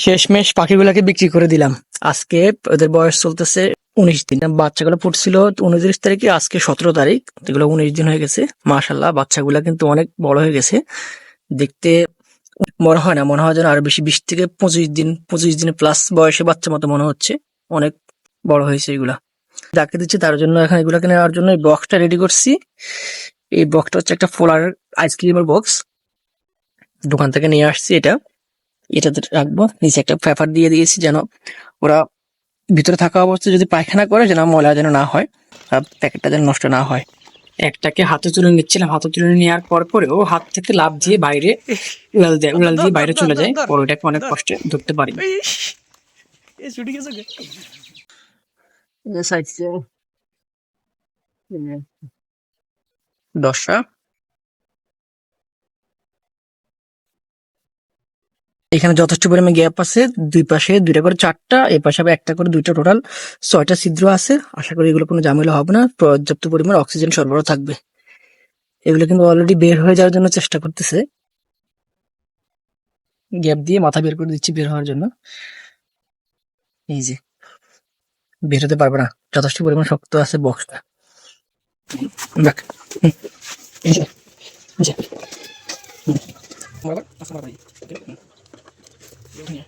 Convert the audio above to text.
শেষমেশ পাখিগুলাকে বিক্রি করে দিলাম। আজকে ওদের বয়স চলতেছে উনিশ দিন। বাচ্চাগুলো ফুটছিল উনত্রিশ তারিখে, আজকে সতেরো তারিখ। এগুলো উনিশ দিন হয়ে গেছে। মাশাল্লাহ বাচ্চাগুলা কিন্তু অনেক বড় হয়ে গেছে। দেখতে মনে হয় না, মনে হয় যেন আরও বেশি, বিশ থেকে পঁচিশ দিন পঁচিশ দিন প্লাস বয়সে বাচ্চা মতো মনে হচ্ছে। অনেক বড় হয়েছে এগুলা। ডাকে দিচ্ছি তার জন্য এখন এগুলাকে নেওয়ার জন্য এই বক্সটা রেডি করছি। এই বক্সটা হচ্ছে একটা ফোলার আইসক্রিমের বক্স দোকান থেকে নিয়ে আসছি এটা। এটাতে রাখব নিচে একটা পেপার দিয়ে দিয়েছি যেন ওরা ভিতরে থাকা অবস্থায় যদি পায়খানা করে যেন ময়লা যেন না হয় আর প্যাকেটটা যেন নষ্ট না হয় একটাকে হাতে তুলে নিচ্ছিলাম হাতে তুলে নেওয়ার পর পরেও হাত থেকে লাভ দিয়ে বাইরে উড়াল দেয় উড়াল দিয়ে বাইরে চলে যায় পর ওটাকে অনেক কষ্টে ধরতে পারি দশটা এখানে যথেষ্ট পরিমাণে গ্যাপ আছে। দুই পাশে দুইটা করে চারটা এই পাশে আবার একটা করে দুইটা টোটাল ছয়টা ছিদ্র আছে। আশা করি এগুলো কোনো ঝামেলা হবে না। পর্যাপ্ত পরিমাণ অক্সিজেন সরবরাহ থাকবে। এগুলো কিন্তু অলরেডি বের হয়ে যাওয়ার জন্য চেষ্টা করতেছে। গ্যাপ দিয়ে মাথা বের করে দিচ্ছি বের হওয়ার জন্য। এই যে, বের হতে পারবে না। যথেষ্ট পরিমাণ শক্ত আছে বক্সটা দেখ। যে। হুম।